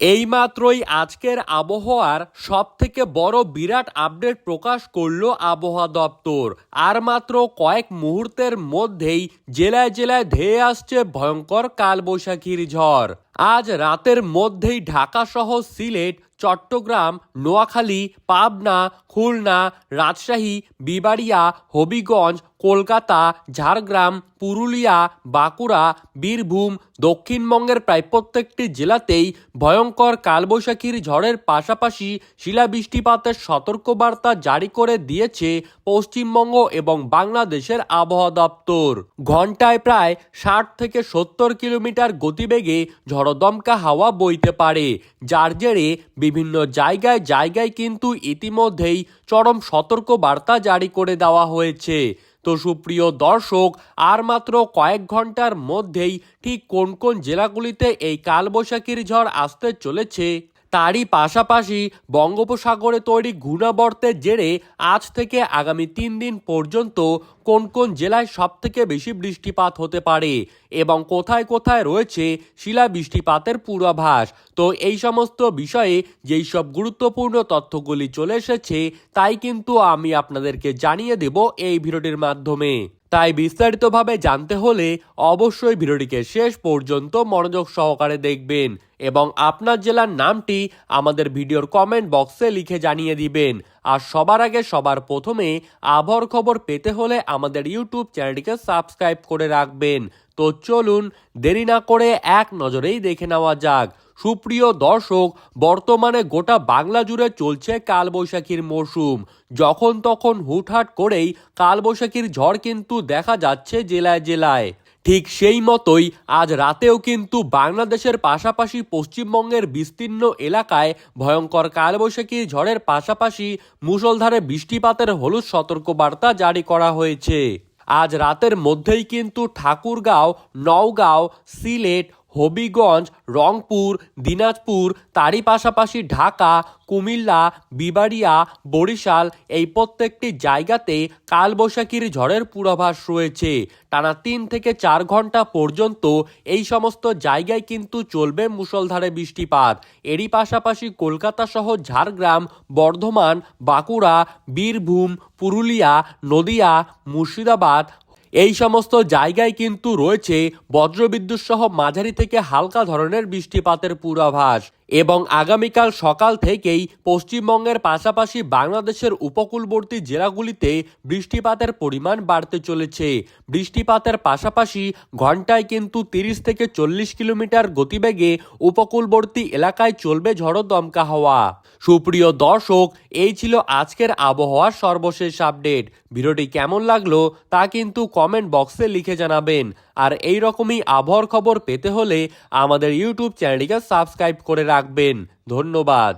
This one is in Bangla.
এইমাত্রই আজকের আবহাওয়ার সব থেকে বড় বিরাট আপডেট প্রকাশ করল আবহাওয়া দপ্তর। আর মাত্র কয়েক মুহূর্তের মধ্যেই জেলায় জেলায় ধেয়ে আসছে ভয়ঙ্কর কালবৈশাখীর ঝড়। আজ রাতের মধ্যেই ঢাকা সহ সিলেট, চট্টগ্রাম, নোয়াখালী, পাবনা, খুলনা, রাজশাহী, বিবাড়িয়া, হবিগঞ্জ, কলকাতা, ঝাড়গ্রাম, পুরুলিয়া, বাঁকুড়া, বীরভূম, দক্ষিণবঙ্গের প্রায় প্রত্যেকটি জেলাতেই ভয়ঙ্কর কালবৈশাখীর ঝড়ের পাশাপাশি শিলাবৃষ্টিপাতের সতর্কবার্তা জারি করে দিয়েছে পশ্চিমবঙ্গ এবং বাংলাদেশের আবহাওয়া দপ্তর। ঘন্টায় প্রায় ষাট থেকে সত্তর কিলোমিটার গতিবেগে ঝড়দমকা হাওয়া বইতে পারে, যার জেরে বিভিন্ন জায়গায় জায়গায় কিন্তু ইতিমধ্যেই চরম সতর্ক বার্তা জারি করে দেওয়া হয়েছে। তো সুপ্রিয় দর্শক, আর মাত্র কয়েক ঘণ্টার মধ্যেই ঠিক কোন কোন জেলাগুলিতে এই কালবৈশাখীর ঝড় আসতে চলেছে? তারই পাশাপাশি বঙ্গোপসাগরে তৈরি ঘূর্ণাবর্তের জেরে আজ থেকে আগামী তিন দিন পর্যন্ত কোন কোন জেলায় সব থেকে বেশি বৃষ্টিপাত হতে পারে এবং কোথায় কোথায় রয়েছে শিলা বৃষ্টিপাতের পূর্বাভাস? তো এই সমস্ত বিষয়ে যেই সব গুরুত্বপূর্ণ তথ্যগুলি চলে এসেছে, তাই কিন্তু আমি আপনাদেরকে জানিয়ে দেব এই ভিডিওটির মাধ্যমে। তাই বিস্তারিতভাবে জানতে হলে অবশ্যই ভিডিওটিকে শেষ পর্যন্ত মনোযোগ সহকারে দেখবেন এবং আপনার জেলার নামটি আমাদের ভিডিওর কমেন্ট বক্সে লিখে জানিয়ে দিবেন। আর সবার আগে সবার প্রথমে আবহাওয়ার খবর পেতে হলে আমাদের ইউটিউব চ্যানেলটিকে সাবস্ক্রাইব করে রাখবেন। তো চলুন দেরি না করে এক নজরেই দেখে নেওয়া যাক। সুপ্রিয় দর্শক, বর্তমানে গোটা বাংলা জুড়ে চলছে কালবৈশাখীর মরশুম। যখন তখন হুটহাট করেই কালবৈশাখীর ঝড় কিন্তু দেখা যাচ্ছে জেলায় জেলায়। ঠিক সেই মতোই আজ রাতেও কিন্তু বাংলাদেশের পাশাপাশি পশ্চিমবঙ্গের বিস্তীর্ণ এলাকায় ভয়ঙ্কর কালবৈশাখী ঝড়ের পাশাপাশি মুষলধারে বৃষ্টিপাতের হলুদ সতর্কবার্তা জারি করা হয়েছে। আজ রাতের মধ্যেই কিন্তু ঠাকুরগাঁও, নওগাঁও, সিলেট হবিগঞ্জ, রংপুর, দিনাজপুর, তারই পাশাপাশি ঢাকা, কুমিল্লা, বিবাড়িয়া, বরিশাল এই প্রত্যেকটি জায়গাতে কালবৈশাখীর ঝড়ের পূর্বাভাস রয়েছে। টানা তিন থেকে চার ঘণ্টা পর্যন্ত এই সমস্ত জায়গায় কিন্তু চলবে মুষলধারে বৃষ্টিপাত। এরই পাশাপাশি কলকাতা সহ ঝাড়গ্রাম, বর্ধমান, বাঁকুড়া, বীরভূম, পুরুলিয়া, নদিয়া, মুর্শিদাবাদ এই সমস্ত জায়গায় কিন্তু রয়েছে বজ্রবিদ্যুৎ সহ মাঝারি থেকে হালকা ধরনের বৃষ্টিপাতের পূর্বাভাস। এবং আগামীকাল সকাল থেকেই পশ্চিমবঙ্গের পাশাপাশি বাংলাদেশের উপকূলবর্তী জেলাগুলিতে বৃষ্টিপাতের পরিমাণ বাড়তে চলেছে। বৃষ্টিপাতের পাশাপাশি ঘন্টায় কিন্তু তিরিশ থেকে চল্লিশ কিলোমিটার গতিবেগে উপকূলবর্তী এলাকায় চলবে ঝড়ো দমকা হাওয়া। সুপ্রিয় দর্শক, এই ছিল আজকের আবহাওয়ার সর্বশেষ আপডেট। ভিডিওটি কেমন লাগল তা কিন্তু কমেন্ট বক্সে লিখে জানাবেন। আর এই রকমই আবহাওয়ার খবর পেতে হলে আমাদের ইউটিউব চ্যানেলটিকে সাবস্ক্রাইব করে রাখবেন। ধন্যবাদ।